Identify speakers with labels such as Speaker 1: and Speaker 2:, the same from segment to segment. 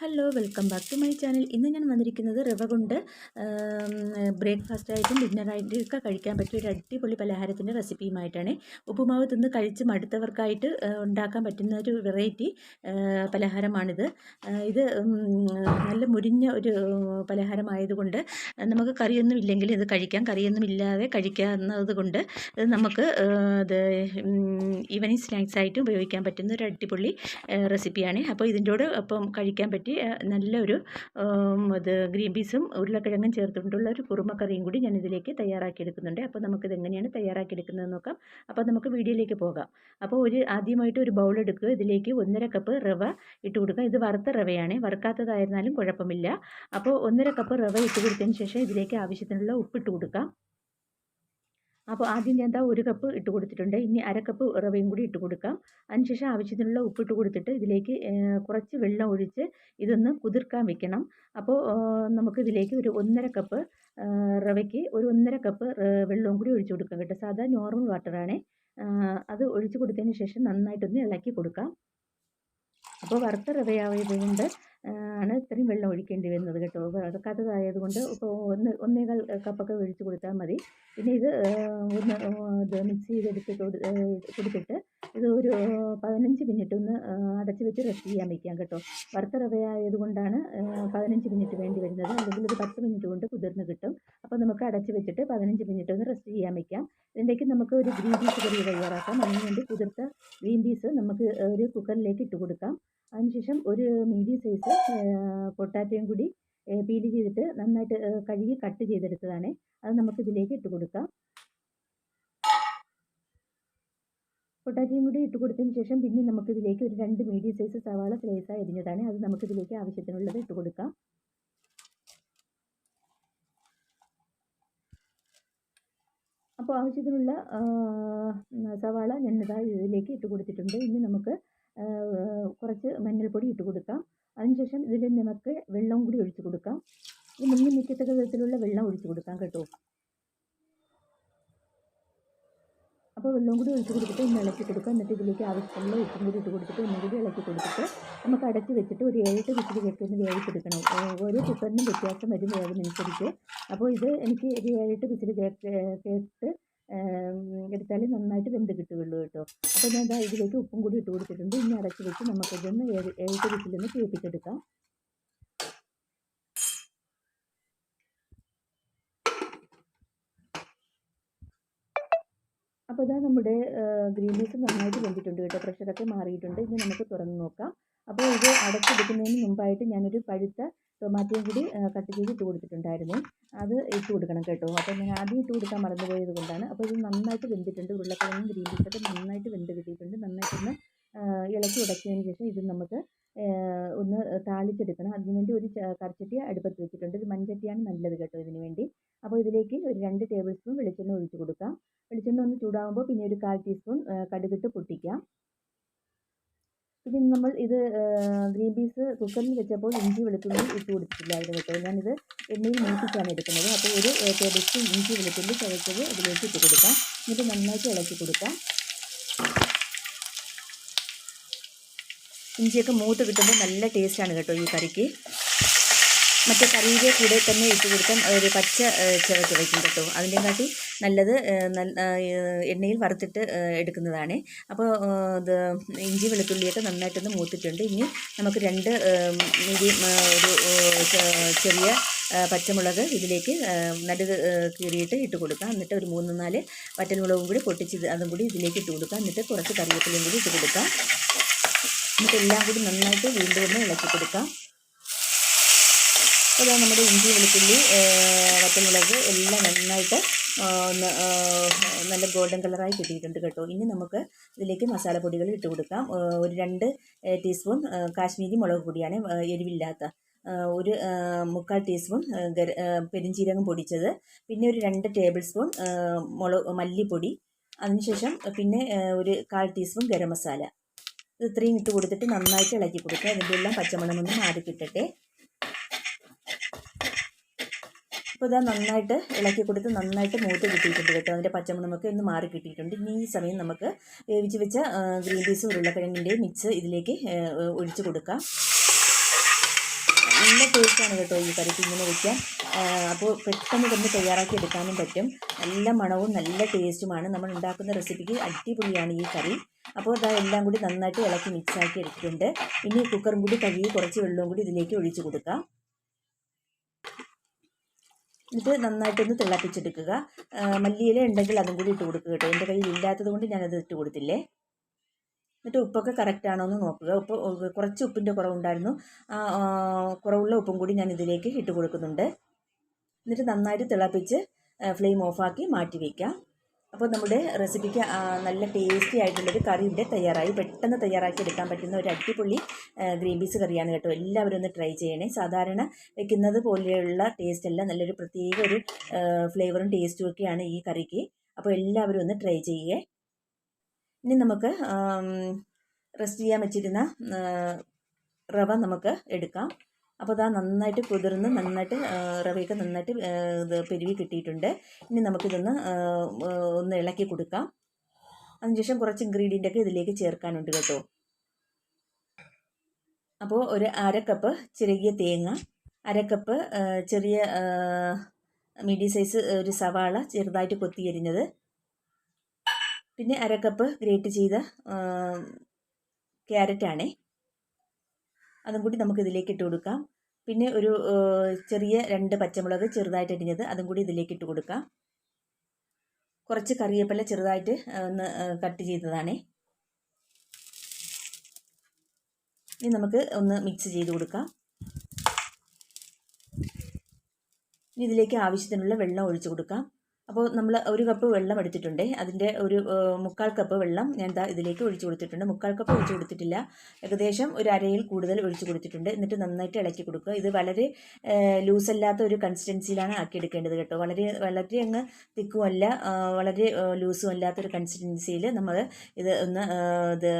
Speaker 1: Hello welcome back to my channel. ഇന്ന് ഞാൻ വന്നിരിക്കുന്നത് റവ കൊണ്ട് ബ്രേക്ക്ഫാസ്റ്റായിട്ടും ഡിന്നറായിട്ടും ഒക്കെ കഴിക്കാൻ പറ്റിയ ഒരു അടിപൊളി പലഹാരത്തിന്റെ റെസിപ്പിയുമായിട്ടാണ്. ഉപ്പുമാവ് തിന്ന് കഴിച്ച് മടുത്തവർക്കായിട്ട് ഉണ്ടാക്കാൻ പറ്റുന്ന ഒരു വെറൈറ്റി പലഹാരമാണിത്. ഇത് നല്ല മുരിഞ്ഞ ഒരു പലഹാരമായതുകൊണ്ട് നമുക്ക് കറിയൊന്നും ഇല്ലെങ്കിൽ ഇത് കഴിക്കാം. കറിയൊന്നും ഇല്ലാതെ കഴിക്കാവുന്നത് കൊണ്ട് ഇത് നമുക്ക് ഇത് ഈവനിങ് സ്നാക്സ് ആയിട്ട് ഉപയോഗിക്കാൻ പറ്റുന്ന ഒരു അടിപൊളി റെസിപ്പിയാണ്. അപ്പോൾ ഇതിന്റെ കൂടെ ഒപ്പം കഴിക്കാൻ പറ്റി ആ, നല്ലൊരു അത് ഗ്രീൻ പീസും ഉരുളക്കിഴങ്ങും ചേർത്തുകൊണ്ടുള്ള ഒരു കുറുമക്കറിയും കൂടി ഞാൻ ഇതിലേക്ക് തയ്യാറാക്കിയെടുക്കുന്നുണ്ട്. അപ്പോൾ നമുക്കിത് എങ്ങനെയാണ് തയ്യാറാക്കിയെടുക്കുന്നത് നോക്കാം. അപ്പോൾ നമുക്ക് വീഡിയോയിലേക്ക് പോകാം. അപ്പോൾ ഒരു ആദ്യമായിട്ട് ഒരു ബൗൾ എടുക്കുക. ഇതിലേക്ക് ഒന്നര കപ്പ് റവ ഇട്ട് കൊടുക്കുക. ഇത് വറുത്ത റവയാണ്. വറുക്കാത്തതായിരുന്നാലും കുഴപ്പമില്ല. അപ്പോൾ ഒന്നര കപ്പ് റവ ഇട്ട് കൊടുത്തതിന് ശേഷം ഇതിലേക്ക് ആവശ്യത്തിനുള്ള ഉപ്പിട്ട് കൊടുക്കാം. അപ്പോൾ ആദ്യം ഞാൻ എന്താ ഒരു കപ്പ് ഇട്ട് കൊടുത്തിട്ടുണ്ട്. ഇനി അര കപ്പ് റവയും കൂടി ഇട്ട് കൊടുക്കാം. അതിനുശേഷം ആവശ്യത്തിനുള്ള ഉപ്പിട്ട് കൊടുത്തിട്ട് ഇതിലേക്ക് കുറച്ച് വെള്ളം ഒഴിച്ച് ഇതൊന്ന് കുതിർക്കാൻ വെക്കണം. അപ്പോൾ നമുക്ക് ഇതിലേക്ക് ഒരു ഒന്നര കപ്പ് റവയ്ക്ക് ഒരു ഒന്നര കപ്പ് വെള്ളവും കൂടി ഒഴിച്ച് കൊടുക്കാം കേട്ടോ. സാധാ നോർമൽ വാട്ടറാണ് അത് ഒഴിച്ച് കൊടുത്തതിന് ശേഷം നന്നായിട്ടൊന്ന് ഇളക്കി കൊടുക്കാം. അപ്പോൾ വറുത്ത റവയായതുകൊണ്ട് ആണ് ഇത്രയും വെള്ളം ഒഴിക്കേണ്ടി വരുന്നത് കേട്ടോ. കഥതായത് കൊണ്ട് ഇപ്പോൾ ഒന്ന് ഒന്നേകാൽ കപ്പൊക്കെ ഒഴിച്ച് കൊടുത്താൽ മതി. പിന്നെ ഇത് ഒന്ന് ഇത് മിക്സ് ചെയ്തെടുത്ത് കൊടുത്തിട്ട് ഇത് ഒരു പതിനഞ്ച് മിനിറ്റ് ഒന്ന് അടച്ച് വെച്ച് റെസ്റ്റ് ചെയ്യാൻ വയ്ക്കാം കേട്ടോ. വറുത്ത റവയായത് കൊണ്ടാണ് പതിനഞ്ച് മിനിറ്റ് വേണ്ടി വരുന്നത്. അല്ലെങ്കിൽ ഒരു പത്ത് മിനിറ്റ് കൊണ്ട് കുതിർന്ന് കിട്ടും. അപ്പോൾ നമുക്ക് അടച്ച് വെച്ചിട്ട് പതിനഞ്ച് മിനിറ്റ് ഒന്ന് റെസ്റ്റ് ചെയ്യാൻ വയ്ക്കാം ഇതിലേക്ക് നമുക്ക് ഒരു ഗ്രീൻ പീസ് കറി തയ്യാറാക്കാം. അതിനുവേണ്ടി കുതിർത്ത ഗ്രീൻ പീസ് നമുക്ക് ഒരു കുക്കറിലേക്ക് ഇട്ട് കൊടുക്കാം. അതിനുശേഷം ഒരു മീഡിയം സൈസ് പൊട്ടാറ്റയും കൂടി പീൽ ചെയ്തിട്ട് നന്നായിട്ട് കഴുകി കട്ട് ചെയ്തെടുത്തതാണ്. അത് നമുക്ക് ഇതിലേക്ക് ഇട്ട് കൊടുക്കാം. പൊട്ടാറ്റോയും കൂടി ഇട്ട് കൊടുത്തതിന് ശേഷം പിന്നെ നമുക്കിതിലേക്ക് ഒരു രണ്ട് മീഡിയം സൈസ് സവാള സ്ലൈസായി അരിഞ്ഞതാണ്. അത് നമുക്കിതിലേക്ക് ആവശ്യത്തിനുള്ളത് ഇട്ട് കൊടുക്കാം. അപ്പോൾ ആവശ്യത്തിനുള്ള സവാള ഞാനിതാ ഇതിലേക്ക് ഇട്ട് കൊടുത്തിട്ടുണ്ട്. ഇനി നമുക്ക് കുറച്ച് മഞ്ഞൾപ്പൊടി ഇട്ട് കൊടുക്കാം. അതിനുശേഷം ഇതിൽ നമുക്ക് വെള്ളം കൂടി ഒഴിച്ച് കൊടുക്കാം. ഈ മുന്നിൽ നിൽക്കത്തക്ക വിധത്തിലുള്ള വെള്ളം ഒഴിച്ച് കൊടുക്കാം കേട്ടോ. അപ്പോൾ വെള്ളവും കൂടി ഒഴിച്ച് കൊടുത്തിട്ട് ഒന്ന് ഇളക്കി കൊടുക്കുക. എന്നിട്ട് ഇതിലേക്ക് ആവശ്യമുള്ള ഉപ്പും കൂടി ഇട്ട് കൊടുത്തിട്ട് ഒന്നും കൂടി ഇളക്കി കൊടുത്തിട്ട് നമുക്ക് അടച്ച് വെച്ചിട്ട് ഒരു ഏഴെട്ട് വിസിൽ കേൾക്കുന്ന വേവിച്ചെടുക്കണം. ഓരോ കുക്കറിനും വ്യത്യാസം വരും വേവിനനുസരിച്ച് അപ്പോൾ ഇത് എനിക്ക് ഒരു ഏഴെട്ട് വിസിൽ കേട്ട് എടുത്താൽ നന്നായിട്ട് വെന്ത് കിട്ടുകയുള്ളൂ കേട്ടോ. അപ്പോൾ ഞാൻ ഇതിലേക്ക് ഉപ്പും കൂടി ഇട്ട് കൊടുത്തിട്ടുണ്ട്. ഇനി അടച്ച് വെച്ച് നമുക്കിതൊന്ന് ഏഴ് എട്ട് വിസിലൊന്ന് കേൾപ്പിച്ചെടുക്കാം അപ്പോൾ ഇതാ നമ്മുടെ ഗ്രീൻ പീസ് നന്നായിട്ട് വെന്തിട്ടുണ്ട് കേട്ടോ. പ്രഷറൊക്കെ മാറിയിട്ടുണ്ട്. ഇനി നമുക്ക് തുറന്ന് നോക്കാം. അപ്പോൾ ഇത് അടച്ചെടുക്കുന്നതിന് മുമ്പായിട്ട് ഞാനൊരു പഴുത്ത ടൊമാറ്റോയും കൂടി കട്ട് ചെയ്ത് ഇട്ട് കൊടുത്തിട്ടുണ്ടായിരുന്നു. അത് ഇട്ട് കൊടുക്കണം കേട്ടോ. അപ്പോൾ ഞാൻ ആദ്യം ഇട്ട് കൊടുക്കാൻ മറന്നുപോയത് കൊണ്ടാണ്. അപ്പോൾ ഇത് നന്നായിട്ട് വെന്തിട്ടുണ്ട്. ഉരുളക്കിഴങ്ങും ഗ്രീൻ പീസൊക്കെ നന്നായിട്ട് വെന്ത് കിട്ടിയിട്ടുണ്ട്. നന്നായിട്ടൊന്ന് ഇളക്കി ഉടച്ചതിന് ശേഷം ഇത് നമുക്ക് ഒന്ന് താളിച്ചെടുക്കണം. അതിന് വേണ്ടി ഒരു കറിച്ചട്ടി അടുപ്പത്ത് വെച്ചിട്ടുണ്ട്. ഒരു മൺചട്ടിയാണ് നല്ലത് കേട്ടോ ഇതിന് വേണ്ടി. അപ്പോൾ ഇതിലേക്ക് ഒരു രണ്ട് ടേബിൾ സ്പൂൺ വെളിച്ചെണ്ണ ഒഴിച്ച് കൊടുക്കാം. വെളിച്ചെണ്ണ ഒന്ന് ചൂടാകുമ്പോൾ പിന്നെ ഒരു കാൽ ടീസ്പൂൺ കടുകിട്ട് പൊട്ടിക്കാം. പിന്നെ നമ്മൾ ഇത് ഗ്രീൻ പീസ് കുക്കറിൽ വെച്ചപ്പോൾ ഇഞ്ചി വെളുത്തുള്ളി ഇട്ട് കൊടുത്തിട്ടില്ലായിരുന്നു കേട്ടോ. ഞാനിത് എണ്ണയിൽ മൂപ്പിച്ചാണ് എടുക്കുന്നത്. അപ്പോൾ ഒരു ടേബിൾ സ്പൂൺ ഇഞ്ചി വെളുത്തുള്ളി ചതച്ചത് അതിലേക്ക് ഇട്ട് കൊടുക്കാം. എന്നിട്ട് നന്നായിട്ട് ഇളക്കി കൊടുക്കാം. ഇഞ്ചിയൊക്കെ മൂത്ത് കിട്ടുമ്പോൾ നല്ല ടേസ്റ്റാണ് കേട്ടോ ഈ കറിക്ക്. മറ്റേ കറിയുടെ കൂടെ തന്നെ ഇട്ട് കൊടുക്കാൻ ഒരു പച്ച ചിറ വയ്ക്കും കേട്ടോ. അതിന്റെ കാട്ടി നല്ലത് എണ്ണയിൽ വറുത്തിട്ട് എടുക്കുന്നതാണ്. അപ്പോൾ ഇത് ഇഞ്ചി വെളുത്തുള്ളിയൊക്കെ നന്നായിട്ടൊന്ന് മൂത്തിട്ടുണ്ട്. ഇനി നമുക്ക് രണ്ട് മീഡിയം ഒരു ചെറിയ പച്ചമുളക് ഇതിലേക്ക് നടുക് കീറിയിട്ട് ഇട്ട് കൊടുക്കാം. എന്നിട്ട് ഒരു മൂന്ന് നാല് വറ്റൽമുളകും കൂടി പൊട്ടിച്ച് അതും കൂടി ഇതിലേക്ക് ഇട്ട് കൊടുക്കാം. എന്നിട്ട് കുറച്ച് കറിവേപ്പിലയും കൂടി ഇട്ട് കൊടുക്കാം. എന്നിട്ട് എല്ലാം കൂടി നന്നായിട്ട് വീണ്ടും ഒന്ന് ഇളക്കി കൊടുക്കാം. അപ്പോൾ നമ്മുടെ ഇഞ്ചി വെളുത്തുള്ളി വറ്റമുളക് എല്ലാം നന്നായിട്ട് നല്ല ഗോൾഡൻ കളറായി കിട്ടിയിട്ടുണ്ട് കേട്ടോ. ഇനി നമുക്ക് ഇതിലേക്ക് മസാലപ്പൊടികൾ ഇട്ട് കൊടുക്കാം. ഒരു രണ്ട് ടീസ്പൂൺ കാശ്മീരി മുളക് പൊടിയാണ് എരിവില്ലാത്ത. ഒരു മുക്കാൽ ടീസ്പൂൺ ആ, പൊടിച്ചത്. പിന്നെ ഒരു രണ്ട് ടേബിൾ സ്പൂൺ മുളക് മല്ലിപ്പൊടി. അതിനുശേഷം പിന്നെ ഒരു കാൽ ടീസ്പൂൺ ഗരം മസാല. ഇത് ഇത്രയും ഇട്ട് കൊടുത്തിട്ട് നന്നായിട്ട് ഇളക്കി കൊടുക്കുക. ഇതിന്റെ എല്ലാം പച്ചമണമൊന്ന് മാറി കിട്ടട്ടെ അപ്പോൾ ഇതാ നന്നായിട്ട് ഇളക്കി കൊടുത്ത് നന്നായിട്ട് മൂത്ത് കിട്ടിയിട്ടുണ്ട് കേട്ടോ. അതിന്റെ പച്ചമണമൊക്കെ ഒന്ന് മാറി കിട്ടിയിട്ടുണ്ട്. ഇനി ഈ സമയം നമുക്ക് വേവിച്ച് വെച്ച ഗ്രീൻ പീസും ഉരുളക്കിഴങ്ങിന്റെയും മിക്സ് ഇതിലേക്ക് ഒഴിച്ച് കൊടുക്കാം. നല്ല ടേസ്റ്റാണ് കേട്ടോ ഈ കറിക്ക് ഇങ്ങനെ വയ്ക്കാൻ അപ്പോൾ പെട്ടെന്ന് തന്നെ തയ്യാറാക്കി എടുക്കാനും പറ്റും. നല്ല മണവും നല്ല ടേസ്റ്റുമാണ് നമ്മൾ ഉണ്ടാക്കുന്ന റെസിപ്പിക്ക് അടിപൊളിയാണ് ഈ കറി. അപ്പോൾ അതാ എല്ലാം കൂടി നന്നായിട്ട് ഇളക്കി മിക്സാക്കി എടുത്തിട്ടുണ്ട്. ഇനി കുക്കറും കൂടി കഴുകി കുറച്ച് വെള്ളവും കൂടി ഇതിലേക്ക് ഒഴിച്ചു കൊടുക്കാം. എന്നിട്ട് നന്നായിട്ടൊന്ന് തിളപ്പിച്ചെടുക്കുക. മല്ലിയില ഉണ്ടെങ്കിൽ അതും കൂടി ഇട്ട് കൊടുക്കുക കേട്ടോ. എന്റെ കയ്യിൽ ഇല്ലാത്തത് കൊണ്ട് ഞാനത് ഇട്ട് കൊടുത്തില്ലേ? എന്നിട്ട് ഉപ്പൊക്കെ കറക്റ്റ് ആണോ എന്ന് നോക്കുക. ഉപ്പ് കുറച്ച് ഉപ്പിന്റെ കുറവുണ്ടായിരുന്നു. കുറവുള്ള ഉപ്പും കൂടി ഞാൻ ഇതിലേക്ക് ഇട്ട് കൊടുക്കുന്നുണ്ട്. എന്നിട്ട് നന്നായിട്ട് തിളപ്പിച്ച് ഫ്ലെയിം ഓഫാക്കി മാറ്റി വയ്ക്കാം അപ്പോൾ നമ്മുടെ റെസിപ്പിക്ക് നല്ല ടേസ്റ്റി ആയിട്ടുള്ളൊരു കറി ഇവിടെ തയ്യാറായി. പെട്ടെന്ന് തയ്യാറാക്കി എടുക്കാൻ പറ്റുന്ന ഒരു അടിപൊളി ഗ്രീൻ പീസ് കറിയാണ് കേട്ടോ. എല്ലാവരും ഒന്ന് ട്രൈ ചെയ്യണേ. സാധാരണ വെക്കുന്നത് പോലെയുള്ള ടേസ്റ്റ് അല്ല. നല്ലൊരു പ്രത്യേക ഒരു ഫ്ലേവറും ടേസ്റ്റും ഒക്കെയാണ് ഈ കറിക്ക്. അപ്പോൾ എല്ലാവരും ഒന്ന് ട്രൈ ചെയ്യേ. ഇനി നമുക്ക് റെസ്റ്റ് ചെയ്യാൻ വെച്ചിരുന്ന റവ നമുക്ക് എടുക്കാം. അപ്പോൾ അതാ നന്നായിട്ട് കുതിർന്ന് നന്നായിട്ട് റവയൊക്കെ നന്നായിട്ട് ഇത് പെരുവി കിട്ടിയിട്ടുണ്ട്. ഇനി നമുക്കിതൊന്ന് ഒന്ന് ഇളക്കി കൊടുക്കാം. അതിനുശേഷം കുറച്ച് ഇൻഗ്രീഡിയന്റ് ഒക്കെ ഇതിലേക്ക് ചേർക്കാനുണ്ട് കേട്ടോ. അപ്പോൾ ഒരു അര കപ്പ് ചെറിയ തേങ്ങ അര കപ്പ് ചെറിയ മീഡിയം സൈസ് ഒരു സവാള ചെറുതായിട്ട് കൊത്തിയരിഞ്ഞത്. പിന്നെ അര കപ്പ് ഗ്രേറ്റ് ചെയ്ത ക്യാരറ്റാണേ അതും കൂടി നമുക്ക് ഇതിലേക്ക് ഇട്ട് കൊടുക്കാം. പിന്നെ ഒരു ചെറിയ രണ്ട് പച്ചമുളക് ചെറുതായിട്ട് അരിഞ്ഞത് അതും കൂടി ഇതിലേക്ക് ഇട്ട് കൊടുക്കാം. കുറച്ച് കറിവേപ്പില ചെറുതായിട്ട് ഒന്ന് കട്ട് ചെയ്തതാണേ. ഇനി നമുക്ക് ഒന്ന് മിക്സ് ചെയ്ത് കൊടുക്കാം. ഇനി ഇതിലേക്ക് ആവശ്യത്തിനുള്ള വെള്ളം ഒഴിച്ചു കൊടുക്കാം. അപ്പോൾ നമ്മൾ ഒരു കപ്പ് വെള്ളം എടുത്തിട്ടുണ്ട്. അതിന്റെ ഒരു മുക്കാൽ കപ്പ് വെള്ളം ഞാൻ എന്താ ഇതിലേക്ക് ഒഴിച്ചു കൊടുത്തിട്ടുണ്ട്. മുക്കാൽ കപ്പ് ഒഴിച്ചു കൊടുത്തിട്ടില്ല. ഏകദേശം ഒരു അരയിൽ കൂടുതൽ ഒഴിച്ചു കൊടുത്തിട്ടുണ്ട്. എന്നിട്ട് നന്നായിട്ട് ഇളക്കി കൊടുക്കുക. ഇത് വളരെ ലൂസല്ലാത്ത ഒരു കൺസിസ്റ്റൻസിയിലാണ് ആക്കിയെടുക്കേണ്ടത് കേട്ടോ. വളരെ വളരെ അങ്ങ് തിക്കുമല്ല വളരെ ലൂസും അല്ലാത്തൊരു കൺസിസ്റ്റൻസിയിൽ നമ്മൾ ഇത് ഒന്ന് ഇത്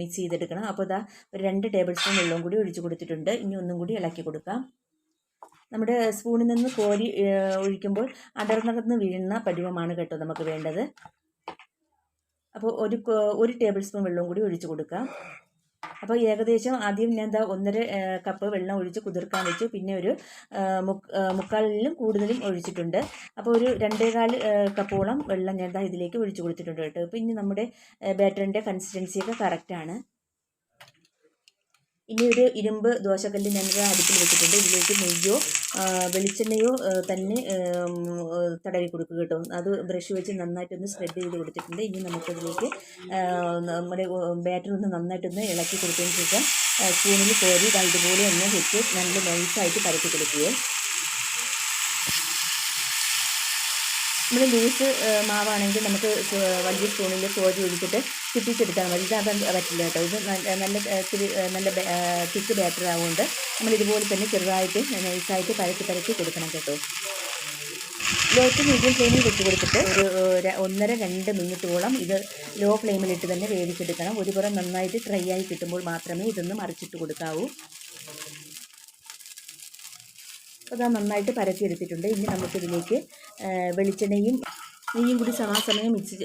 Speaker 1: മിക്സ് ചെയ്തെടുക്കണം. അപ്പോൾ ഇതാ ഒരു രണ്ട് ടേബിൾ സ്പൂൺ വെള്ളവും കൂടി ഒഴിച്ചു കൊടുത്തിട്ടുണ്ട്. ഇനി ഒന്നും കൂടി ഇളക്കി കൊടുക്കാം. നമ്മുടെ സ്പൂണിൽ നിന്ന് കോരി ഒഴിക്കുമ്പോൾ അടർന്നകർന്ന് വീഴുന്ന പരുവമാണ് കേട്ടോ നമുക്ക് വേണ്ടത്. അപ്പോൾ ഒരു ഒരു ടേബിൾ സ്പൂൺ വെള്ളവും കൂടി ഒഴിച്ചു കൊടുക്കാം. അപ്പോൾ ഏകദേശം ആദ്യം ഞാൻ എന്താ ഒന്നര കപ്പ് വെള്ളം ഒഴിച്ച് കുതിർക്കാൻ വെച്ചു. പിന്നെ ഒരു മുക്കാലിലും കൂടുതലും ഒഴിച്ചിട്ടുണ്ട്. അപ്പോൾ ഒരു രണ്ടേകാൽ കപ്പോളം വെള്ളം ഞാൻ എന്താ ഇതിലേക്ക് ഒഴിച്ചു കൊടുത്തിട്ടുണ്ട് കേട്ടോ. അപ്പോൾ ഇനി നമ്മുടെ ബാറ്ററിന്റെ കൺസിസ്റ്റൻസിയൊക്കെ കറക്റ്റാണ്. ഇനി ഒരു ഇരുമ്പ് ദോശക്കല്ല് ഞാൻ അടുപ്പിൽ വെച്ചിട്ടുണ്ട്. ഇതിലേക്ക് നെയ്യോ വെളിച്ചെണ്ണയോ തന്നെ തടവി കൊടുക്കുക കേട്ടോ. അത് ബ്രഷ് വെച്ച് നന്നായിട്ടൊന്ന് സ്പ്രെഡ് ചെയ്ത് കൊടുത്തിട്ടുണ്ട്. ഇനി നമുക്കതിലേക്ക് നമ്മുടെ ബാറ്റർ ഒന്ന് നന്നായിട്ടൊന്ന് ഇളക്കി കൊടുത്തതിന് ശേഷം സ്പൂണിൽ കോരി ഇതുപോലെ ഒന്ന് വെച്ച് നല്ല നൈസായിട്ട് പരത്തി കൊടുക്കുക നമ്മൾ ലൂസ് മാവാണെങ്കിൽ നമുക്ക് വലിയ സ്പൂണിൽ കോരി ഒഴിച്ചിട്ട് ചുറ്റിച്ചെടുത്താൽ മതി. ഇത് പറ്റില്ല കേട്ടോ. ഇത് നല്ല ഇത്തിരി നല്ല തിക്ക് ബാറ്റർ ആവുകൊണ്ട് നമ്മൾ ഇതുപോലെ തന്നെ ചെറുതായിട്ട് നൈസായിട്ട് പരത്തി പരത്തി കൊടുക്കണം കേട്ടോ. ലോ ടു മീഡിയം ഫ്ലെയിമിൽ വെച്ച് കൊടുത്തിട്ട് ഒരു ഒന്നര രണ്ട് മിനിറ്റോളം ഇത് ലോ ഫ്ലെയിമിലിട്ട് തന്നെ വേവിച്ചെടുക്കണം. ഒരു പുറം നന്നായിട്ട് ഡ്രൈ ആയി കിട്ടുമ്പോൾ മാത്രമേ ഇതൊന്ന് മറിച്ചിട്ട് കൊടുക്കാവൂ. അപ്പോൾ നന്നായിട്ട് പരത്തി എടുത്തിട്ടുണ്ട് ഇനി നമുക്കിതിലേക്ക് വെളിച്ചെണ്ണയും നെയ്യും കൂടി സമാസമയം മിക്സ്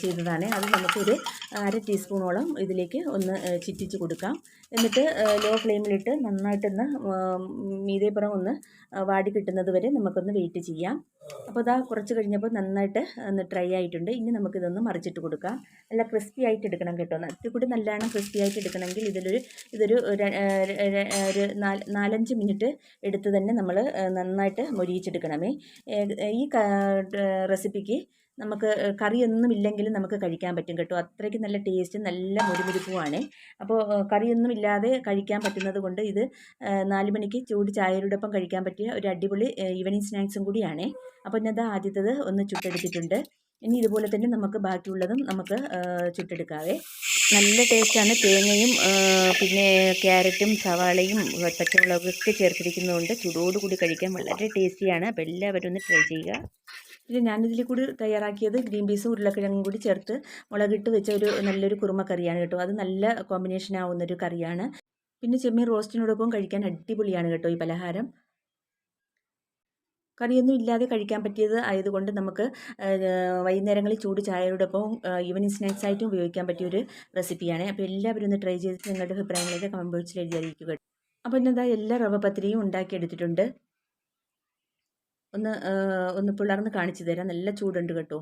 Speaker 1: ചെയ്തതാണ്. അത് നമുക്കൊരു അര ടീസ്പൂണോളം ഇതിലേക്ക് ഒന്ന് ചിറ്റിച്ച് കൊടുക്കാം. എന്നിട്ട് ലോ ഫ്ലെയിമിലിട്ട് നന്നായിട്ടൊന്ന് മീതേപ്പുറം ഒന്ന് വാടി കിട്ടുന്നത് വരെ നമുക്കൊന്ന് വെയിറ്റ് ചെയ്യാം. അപ്പോൾ അതാ കുറച്ച് കഴിഞ്ഞപ്പോൾ നന്നായിട്ട് ഒന്ന് ഡ്രൈ ആയിട്ടുണ്ട്. ഇനി നമുക്കിതൊന്ന് മറിച്ചിട്ട് കൊടുക്കാം. നല്ല ക്രിസ്പി ആയിട്ട് എടുക്കണം കേട്ടോ. കൂടി നല്ലവണ്ണം ക്രിസ്പി ആയിട്ട് എടുക്കണമെങ്കിൽ ഇതിലൊരു ഇതൊരു ഒരു നാലഞ്ച് മിനിറ്റ് എടുത്ത് തന്നെ നമ്മൾ നന്നായിട്ട് മൊരിയിച്ചെടുക്കണമേ. ഈ റെസിപ്പിക്ക് നമുക്ക് കറിയൊന്നും ഇല്ലെങ്കിലും നമുക്ക് കഴിക്കാൻ പറ്റും കേട്ടോ. അത്രയ്ക്ക് നല്ല ടേസ്റ്റ് നല്ല മുരുമുരുപ്പുമാണ് അപ്പോൾ കറിയൊന്നും ഇല്ലാതെ കഴിക്കാൻ പറ്റുന്നത് കൊണ്ട് ഇത് നാല് മണിക്ക് ചൂട് ചായയോടൊപ്പം കഴിക്കാൻ പറ്റിയ ഒരു അടിപൊളി ഈവനിങ് സ്നാക്സും കൂടിയാണ്. അപ്പോൾ ഞാൻ ആദ്യത്തത് ഒന്ന് ചുട്ടെടുത്തിട്ടുണ്ട്. ഇനി ഇതുപോലെ തന്നെ നമുക്ക് ബാക്കിയുള്ളതും നമുക്ക് ചുട്ടെടുക്കാവേ. നല്ല ടേസ്റ്റാണ് തേങ്ങയും പിന്നെ ക്യാരറ്റും സവാളയും പച്ചമുളകൊക്കെ ചേർത്തിരിക്കുന്നതുകൊണ്ട് ചൂടോടുകൂടി കഴിക്കാൻ വളരെ ടേസ്റ്റിയാണ് അപ്പോൾ എല്ലാവരും ഒന്ന് ട്രൈ ചെയ്യുക. പിന്നെ ഞാനിതിൽ കൂടി തയ്യാറാക്കിയത് ഗ്രീൻ പീസും ഉരുളക്കിഴങ്ങും കൂടി ചേർത്ത് മുളകിട്ട് വെച്ച ഒരു നല്ലൊരു കുറുമ കറിയാണ് കേട്ടോ. അത് നല്ല കോമ്പിനേഷൻ ആവുന്ന ഒരു കറിയാണ്. പിന്നെ ചെമ്മീൻ റോസ്റ്റിനോടൊപ്പം കഴിക്കാൻ അടിപൊളിയാണ് കേട്ടോ ഈ പലഹാരം. കറിയൊന്നും ഇല്ലാതെ കഴിക്കാൻ പറ്റിയത് ആയതുകൊണ്ട് നമുക്ക് വൈകുന്നേരങ്ങളിൽ ചൂട് ചായയോടൊപ്പം ഈവനിങ് സ്നാക്സ് ആയിട്ടും ഉപയോഗിക്കാൻ പറ്റിയ ഒരു റെസിപ്പിയാണ്. അപ്പോൾ എല്ലാവരും ഒന്ന് ട്രൈ ചെയ്തിട്ട് നിങ്ങളുടെ അഭിപ്രായങ്ങളൊക്കെ കമന്റ് ബോക്സിൽ എഴുതി അറിയിക്കുക അപ്പോൾ ഇന്നെന്താ? എല്ലാ റവ പത്തിരിയും ഉണ്ടാക്കിയെടുത്തിട്ടുണ്ട് ഒന്ന് ആ, ഒന്ന് പിളർന്ന് കാണിച്ചു തരാം. നല്ല ചൂടുണ്ട് കേട്ടോ.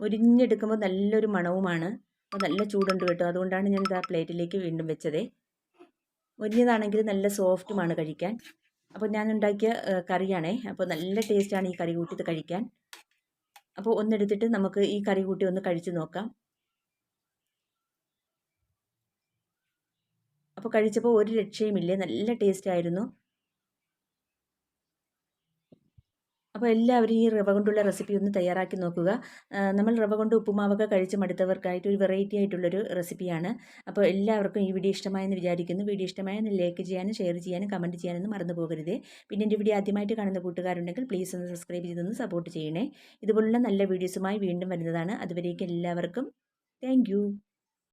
Speaker 1: മുരിഞ്ഞെടുക്കുമ്പോൾ നല്ലൊരു മണവുമാണ്. അപ്പോൾ നല്ല ചൂടുണ്ട് കേട്ടോ. അതുകൊണ്ടാണ് ഞാൻ ഇതാ പ്ലേറ്റിലേക്ക് വീണ്ടും വെച്ചത്. മുരിഞ്ഞതാണെങ്കിൽ നല്ല സോഫ്റ്റുമാണ് കഴിക്കാൻ. അപ്പോൾ ഞാൻ ഉണ്ടാക്കിയ ആ, കറിയാണേ. അപ്പോൾ നല്ല ടേസ്റ്റാണ് ഈ കറി കൂട്ടിയത് കഴിക്കാൻ. അപ്പോൾ ഒന്നെടുത്തിട്ട് നമുക്ക് ഈ കറി കൂട്ടി ഒന്ന് കഴിച്ചു നോക്കാം. അപ്പോൾ കഴിച്ചപ്പോൾ ഒരു രക്ഷയുമില്ലേ? നല്ല ടേസ്റ്റ് ആയിരുന്നു. അപ്പോൾ എല്ലാവരും ഈ റവ കൊണ്ടുള്ള റെസിപ്പി ഒന്ന് തയ്യാറാക്കി നോക്കുക. നമ്മൾ റവ കൊണ്ട് ഉപ്പുമാവൊക്കെ കഴിച്ച് മടുത്തവർക്കായിട്ട് ഒരു വെറൈറ്റി ആയിട്ടുള്ളൊരു റെസിപ്പിയാണ് അപ്പോൾ എല്ലാവർക്കും ഈ വീഡിയോ ഇഷ്ടമായെന്ന് വിചാരിക്കുന്നു. വീഡിയോ ഇഷ്ടമായെന്ന് ലൈക്ക് ചെയ്യാനും ഷെയർ ചെയ്യാനും കമന്റ് ചെയ്യാനൊന്നും മറന്നു പോകരുത്. പിന്നെ എന്റെ വീഡിയോ ആദ്യമായിട്ട് കാണുന്ന കൂട്ടുകാരുണ്ടെങ്കിൽ പ്ലീസ് ഒന്ന് സബ്സ്ക്രൈബ് ചെയ്തൊന്ന് സപ്പോർട്ട് ചെയ്യണേ. ഇതുപോലുള്ള നല്ല വീഡിയോസുമായി വീണ്ടും വരുന്നതാണ്. അതുവരേക്കും എല്ലാവർക്കും താങ്ക്